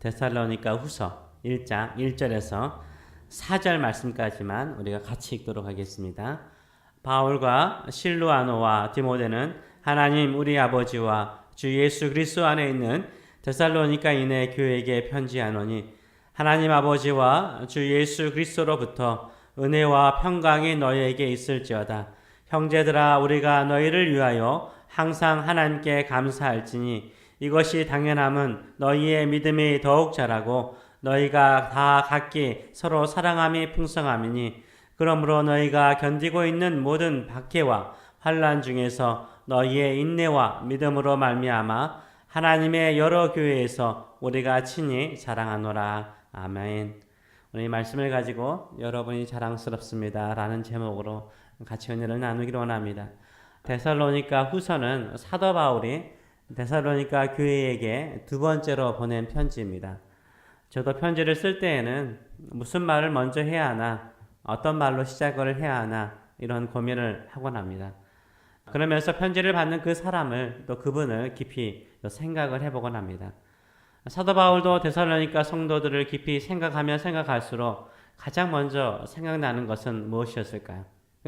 데살로니가 후서 1장 1절에서 4절 말씀까지만 우리가 같이 읽도록 하겠습니다. 바울과 실루아노와 디모데는 하나님 우리 아버지와 주 예수 그리스도 안에 있는 데살로니가인의 교회에게 편지하노니 하나님 아버지와 주 예수 그리스도로부터 은혜와 평강이 너희에게 있을지어다. 형제들아 우리가 너희를 위하여 항상 하나님께 감사할지니 이것이 당연함은 너희의 믿음이 더욱 자라고 너희가 다 각기 서로 사랑함이 풍성함이니 그러므로 너희가 견디고 있는 모든 박해와 환란 중에서 너희의 인내와 믿음으로 말미암아 하나님의 여러 교회에서 우리가 친히 자랑하노라 아멘. 오늘 이 말씀을 가지고 여러분이 자랑스럽습니다 라는 제목으로 같이 은혜를 나누기를 원합니다. 데살로니가 후서는 사도 바울이 데살로니가 교회에게 두 번째로 보낸 편지입니다. 저도 편지를 쓸 때에는 무슨 말을 먼저 해야 하나, 어떤 말로 시작을 해야 하나, 이런 고민을 하곤 합니다. 그러면서 편지를 받는 그 사람을 또 그분을 깊이 생각을 해보곤 합니다. 사도 바울도 데살로니가 성도들을 깊이 생각하면 생각할수록 가장 먼저 생각나는 것은 무엇이었을까요?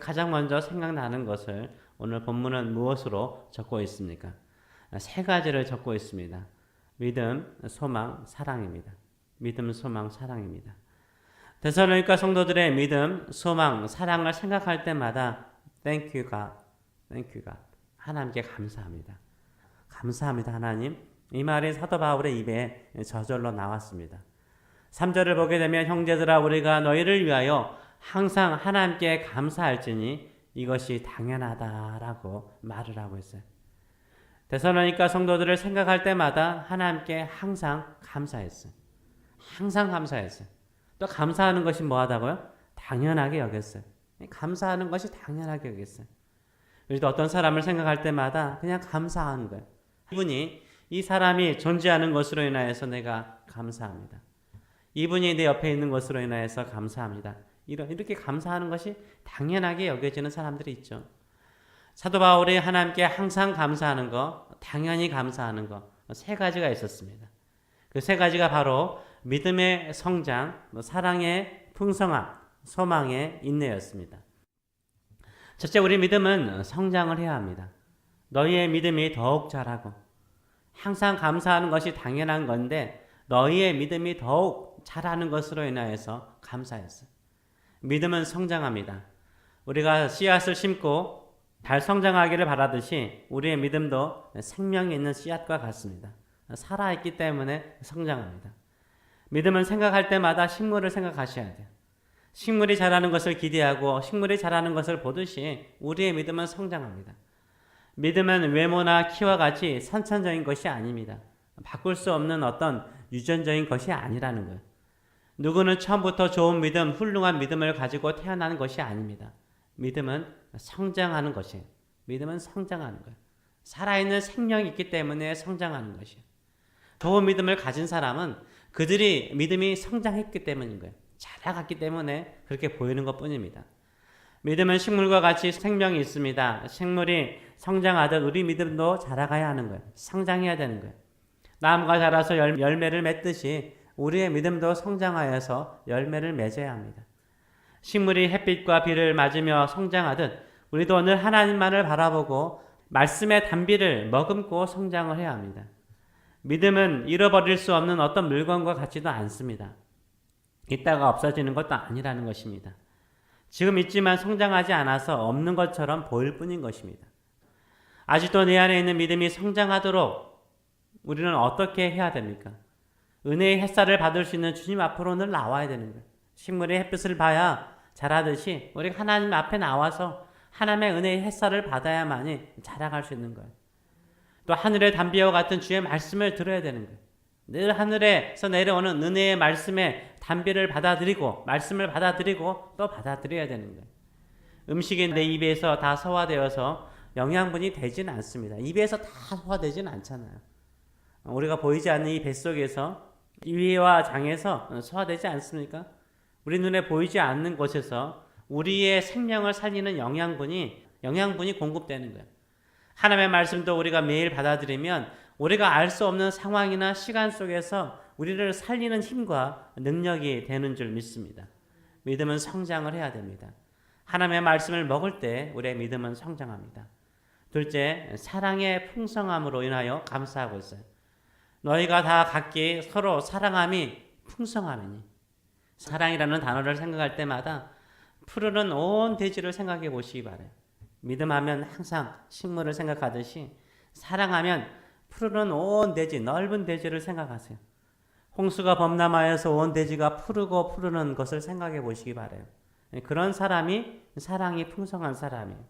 가장 먼저 생각나는 것을 오늘 본문은 무엇으로 적고 있습니까? 세 가지를 적고 있습니다. 믿음, 소망, 사랑입니다. 믿음, 소망, 사랑입니다. 데살로니가 성도들의 믿음, 소망, 사랑을 생각할 때마다 God, Thank you God. 하나님께 감사합니다. 감사합니다 하나님. 이 말이 사도 바울의 입에 저절로 나왔습니다. 3절을 보게 되면 형제들아 우리가 너희를 위하여 항상 하나님께 감사할지니 이것이 당연하다라고 말을 하고 있어요. 데살로니가 성도들을 생각할 때마다 하나님께 항상 감사했어요. 항상 감사했어요. 또 감사하는 것이 뭐하다고요? 당연하게 여겼어요. 감사하는 것이 당연하게 여겼어요. 우리도 어떤 사람을 생각할 때마다 그냥 감사하는 거예요. 이분이 이 사람이 존재하는 것으로 인하여서 내가 감사합니다. 이분이 내 옆에 있는 것으로 인하여서 감사합니다. 이렇게 감사하는 것이 당연하게 여겨지는 사람들이 있죠. 사도 바울이 하나님께 항상 감사하는 거, 당연히 감사하는 거, 세 가지가 있었습니다. 그 세 가지가 바로 믿음의 성장, 뭐 사랑의 풍성함, 소망의 인내였습니다. 첫째, 우리 믿음은 성장을 해야 합니다. 너희의 믿음이 더욱 자라고, 항상 감사하는 것이 당연한 건데, 너희의 믿음이 더욱 자라는 것으로 인하여서 감사했어요. 믿음은 성장합니다. 우리가 씨앗을 심고 잘 성장하기를 바라듯이 우리의 믿음도 생명이 있는 씨앗과 같습니다. 살아있기 때문에 성장합니다. 믿음은 생각할 때마다 식물을 생각하셔야 돼요. 식물이 자라는 것을 기대하고 식물이 자라는 것을 보듯이 우리의 믿음은 성장합니다. 믿음은 외모나 키와 같이 선천적인 것이 아닙니다. 바꿀 수 없는 어떤 유전적인 것이 아니라는 거예요. 누구는 처음부터 좋은 믿음, 훌륭한 믿음을 가지고 태어나는 것이 아닙니다. 믿음은 성장하는 것이에요. 믿음은 성장하는 거예요. 살아있는 생명이 있기 때문에 성장하는 것이에요. 좋은 믿음을 가진 사람은 그들이 믿음이 성장했기 때문인 거예요. 자라갔기 때문에 그렇게 보이는 것 뿐입니다. 믿음은 식물과 같이 생명이 있습니다. 식물이 성장하듯 우리 믿음도 자라가야 하는 거예요. 성장해야 되는 거예요. 나무가 자라서 열, 열매를 맺듯이 우리의 믿음도 성장하여서 열매를 맺어야 합니다. 식물이 햇빛과 비를 맞으며 성장하듯 우리도 오늘 하나님만을 바라보고 말씀의 단비를 머금고 성장을 해야 합니다. 믿음은 잃어버릴 수 없는 어떤 물건과 같지도 않습니다. 있다가 없어지는 것도 아니라는 것입니다. 지금 있지만 성장하지 않아서 없는 것처럼 보일 뿐인 것입니다. 아직도 내 안에 있는 믿음이 성장하도록 우리는 어떻게 해야 됩니까? 은혜의 햇살을 받을 수 있는 주님 앞으로 늘 나와야 되는 거예요. 식물의 햇빛을 봐야 자라듯이 우리가 하나님 앞에 나와서 하나님의 은혜의 햇살을 받아야만이 자라갈 수 있는 거예요. 또 하늘의 담비와 같은 주의 말씀을 들어야 되는 거예요. 늘 하늘에서 내려오는 은혜의 말씀의 담비를 받아들이고 말씀을 받아들이고 또 받아들여야 되는 거예요. 음식이 내 입에서 다 소화되어서 영양분이 되지는 않습니다. 입에서 다 소화되지는 않잖아요. 우리가 보이지 않는 이 뱃속에서 위와 장에서 소화되지 않습니까? 우리 눈에 보이지 않는 곳에서 우리의 생명을 살리는 영양분이 영양분이 공급되는 거예요. 하나님의 말씀도 우리가 매일 받아들이면 우리가 알 수 없는 상황이나 시간 속에서 우리를 살리는 힘과 능력이 되는 줄 믿습니다. 믿음은 성장을 해야 됩니다. 하나님의 말씀을 먹을 때 우리의 믿음은 성장합니다. 둘째, 사랑의 풍성함으로 인하여 감사하고 있어요. 너희가 다 각기 서로 사랑함이 풍성함이니. 사랑이라는 단어를 생각할 때마다 푸르는 온 대지를 생각해 보시기 바래요. 믿음하면 항상 식물을 생각하듯이 사랑하면 푸르는 온 대지, 넓은 대지를 생각하세요. 홍수가 범람하여서 온 대지가 푸르고 푸르는 것을 생각해 보시기 바래요. 그런 사람이 사랑이 풍성한 사람이에요.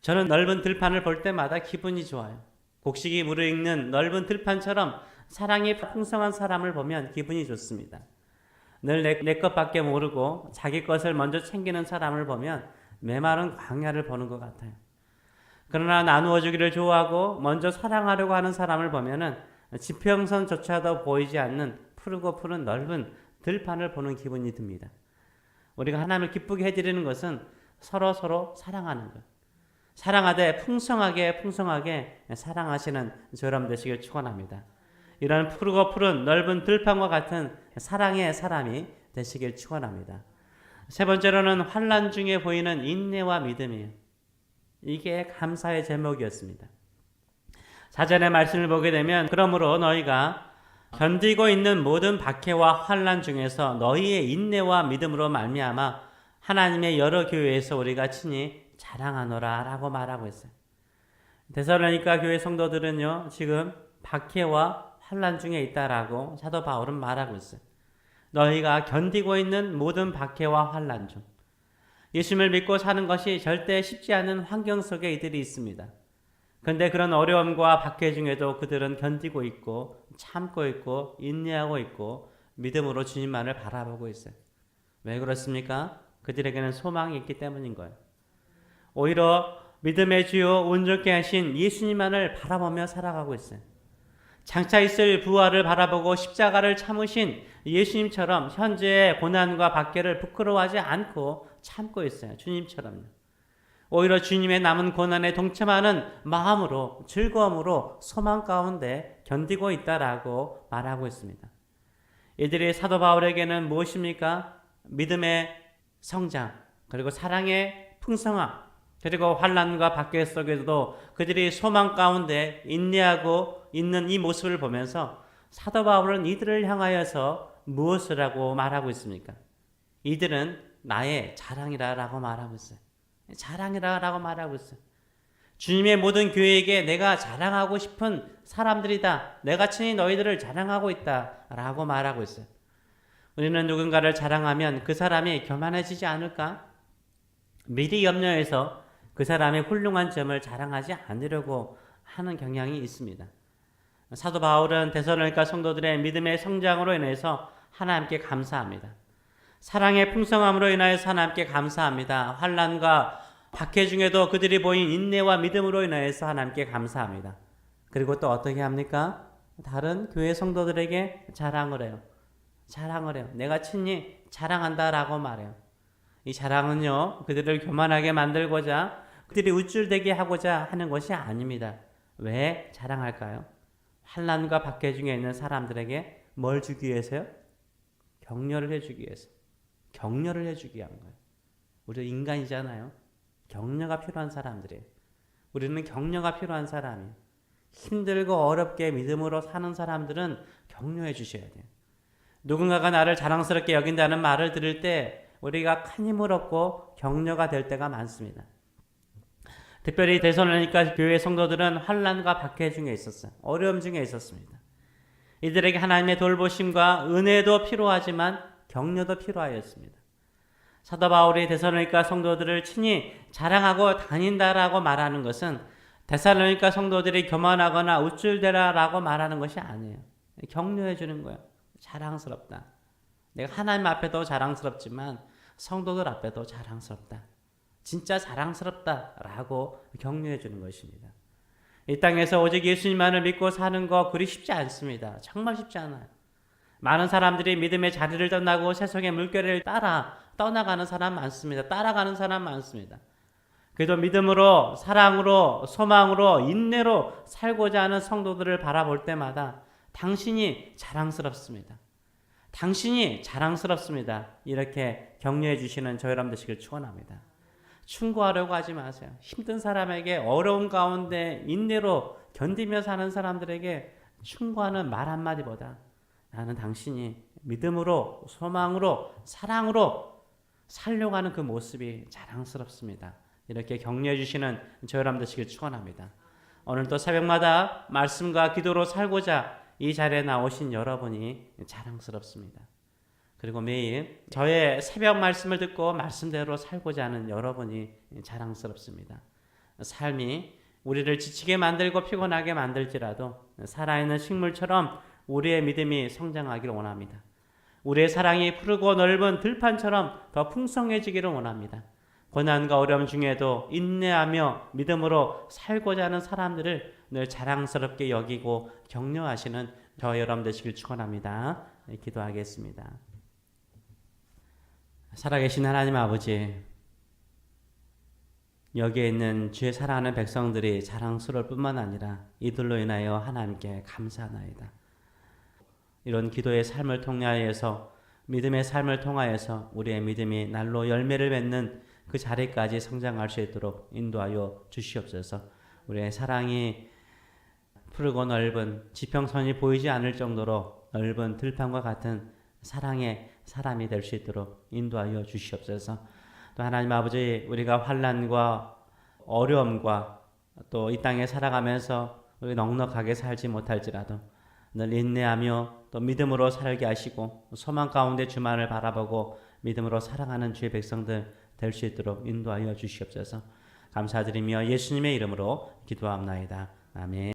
저는 넓은 들판을 볼 때마다 기분이 좋아요. 곡식이 무르익는 넓은 들판처럼 사랑이 풍성한 사람을 보면 기분이 좋습니다. 늘 내, 내 것밖에 모르고 자기 것을 먼저 챙기는 사람을 보면 메마른 광야를 보는 것 같아요. 그러나 나누어 주기를 좋아하고 먼저 사랑하려고 하는 사람을 보면은 지평선조차도 보이지 않는 푸르고 푸른 넓은 들판을 보는 기분이 듭니다. 우리가 하나님을 기쁘게 해드리는 것은 서로 서로 사랑하는 것. 사랑하되 풍성하게 풍성하게 사랑하시는 저람 되시길 축원합니다. 이런 푸르고 푸른 넓은 들판과 같은 사랑의 사람이 되시길 축원합니다. 세 번째로는 환란 중에 보이는 인내와 믿음이에요. 이게 감사의 제목이었습니다. 사전의 말씀을 보게 되면 그러므로 너희가 견디고 있는 모든 박해와 환란 중에서 너희의 인내와 믿음으로 말미암아 하나님의 여러 교회에서 우리가 친히 자랑하노라라고 말하고 있어요. 데살로니가 교회 성도들은요 지금 박해와 환란 중에 있다라고 사도 바울은 말하고 있어요. 너희가 견디고 있는 모든 박해와 환란 중 예수님을 믿고 사는 것이 절대 쉽지 않은 환경 속에 이들이 있습니다. 근데 그런 어려움과 박해 중에도 그들은 견디고 있고 참고 있고 인내하고 있고 믿음으로 주님만을 바라보고 있어요. 왜 그렇습니까? 그들에게는 소망이 있기 때문인 거예요. 오히려 믿음의 주요 온전케 하신 예수님만을 바라보며 살아가고 있어요. 장차 있을 부활을 바라보고 십자가를 참으신 예수님처럼 현재의 고난과 박해를 부끄러워하지 않고 참고 있어요. 주님처럼요. 오히려 주님의 남은 고난에 동참하는 마음으로 즐거움으로 소망 가운데 견디고 있다라고 말하고 있습니다. 이들이 사도 바울에게는 무엇입니까? 믿음의 성장 그리고 사랑의 풍성함 그리고 환란과 박해 속에서도 그들이 소망 가운데 인내하고 있는 이 모습을 보면서 사도 바울은 이들을 향하여서 무엇을 하고 말하고 있습니까? 이들은 나의 자랑이라라고 말하고 있어요. 자랑이라라고 말하고 있어요. 주님의 모든 교회에게 내가 자랑하고 싶은 사람들이다. 내가 친히 너희들을 자랑하고 있다 라고 말하고 있어요. 우리는 누군가를 자랑하면 그 사람이 교만해지지 않을까? 미리 염려해서 그 사람의 훌륭한 점을 자랑하지 않으려고 하는 경향이 있습니다. 사도 바울은 데살로니가 성도들의 믿음의 성장으로 인해서 하나님께 감사합니다. 사랑의 풍성함으로 인하여서 하나님께 감사합니다. 환란과 박해 중에도 그들이 보인 인내와 믿음으로 인하여서 하나님께 감사합니다. 그리고 또 어떻게 합니까? 다른 교회 성도들에게 자랑을 해요. 자랑을 해요. 내가 친히 자랑한다라고 말해요. 이 자랑은요, 그들을 교만하게 만들고자, 그들이 우쭐대게 하고자 하는 것이 아닙니다. 왜 자랑할까요? 환란과 박해 중에 있는 사람들에게 뭘 주기 위해서요? 격려를 해주기 위해서. 격려를 해주기 위한 거예요. 우리 인간이잖아요. 격려가 필요한 사람들이에요. 우리는 격려가 필요한 사람이에요. 힘들고 어렵게 믿음으로 사는 사람들은 격려해 주셔야 돼요. 누군가가 나를 자랑스럽게 여긴다는 말을 들을 때 우리가 큰 힘을 얻고 격려가 될 때가 많습니다. 특별히 대선하니까 교회 성도들은 환란과 박해 중에 있었어요. 어려움 중에 있었습니다. 이들에게 하나님의 돌보심과 은혜도 필요하지만 격려도 필요하였습니다. 사도 바울이 데살로니가 성도들을 친히 자랑하고 다닌다라고 말하는 것은 데살로니가 성도들이 교만하거나 우쭐대라라고 말하는 것이 아니에요. 격려해 주는 거예요. 자랑스럽다. 내가 하나님 앞에도 자랑스럽지만 성도들 앞에도 자랑스럽다. 진짜 자랑스럽다라고 격려해 주는 것입니다. 이 땅에서 오직 예수님만을 믿고 사는 거 그리 쉽지 않습니다. 정말 쉽지 않아요. 많은 사람들이 믿음의 자리를 떠나고 세상의 물결을 따라 떠나가는 사람 많습니다. 따라가는 사람 많습니다. 그래도 믿음으로, 사랑으로, 소망으로, 인내로 살고자 하는 성도들을 바라볼 때마다 당신이 자랑스럽습니다. 당신이 자랑스럽습니다. 이렇게 격려해 주시는 저희 여러분 되시길 축원합니다. 충고하려고 하지 마세요. 힘든 사람에게 어려운 가운데 인내로 견디며 사는 사람들에게 충고하는 말 한마디보다 나는 당신이 믿음으로 소망으로 사랑으로 살려고 하는 그 모습이 자랑스럽습니다. 이렇게 격려해 주시는 저희 여러분 되시길 축원합니다. 오늘도 새벽마다 말씀과 기도로 살고자 이 자리에 나오신 여러분이 자랑스럽습니다. 그리고 매일 저의 새벽 말씀을 듣고 말씀대로 살고자 하는 여러분이 자랑스럽습니다. 삶이 우리를 지치게 만들고 피곤하게 만들지라도 살아있는 식물처럼 우리의 믿음이 성장하기를 원합니다. 우리의 사랑이 푸르고 넓은 들판처럼 더 풍성해지기를 원합니다. 고난과 어려움 중에도 인내하며 믿음으로 살고자 하는 사람들을 늘 자랑스럽게 여기고 격려하시는 저 여러분 되시길 축원합니다. 네, 기도하겠습니다. 살아계신 하나님 아버지, 여기에 있는 주의 사랑하는 백성들이 자랑스러울 뿐만 아니라 이들로 인하여 하나님께 감사하나이다. 이런 기도의 삶을 통하여서 믿음의 삶을 통하여서 우리의 믿음이 날로 열매를 맺는 그 자리까지 성장할 수 있도록 인도하여 주시옵소서. 우리의 사랑이 푸르고 넓은 지평선이 보이지 않을 정도로 넓은 들판과 같은 사랑의 사람이 될 수 있도록 인도하여 주시옵소서. 또 하나님 아버지 우리가 환란과 어려움과 또 이 땅에 살아가면서 우리 넉넉하게 살지 못할지라도 늘 인내하며 또 믿음으로 살게 하시고 소망 가운데 주만을 바라보고 믿음으로 살아가는 주의 백성들 될 수 있도록 인도하여 주시옵소서. 감사드리며 예수님의 이름으로 기도합나이다. 아멘.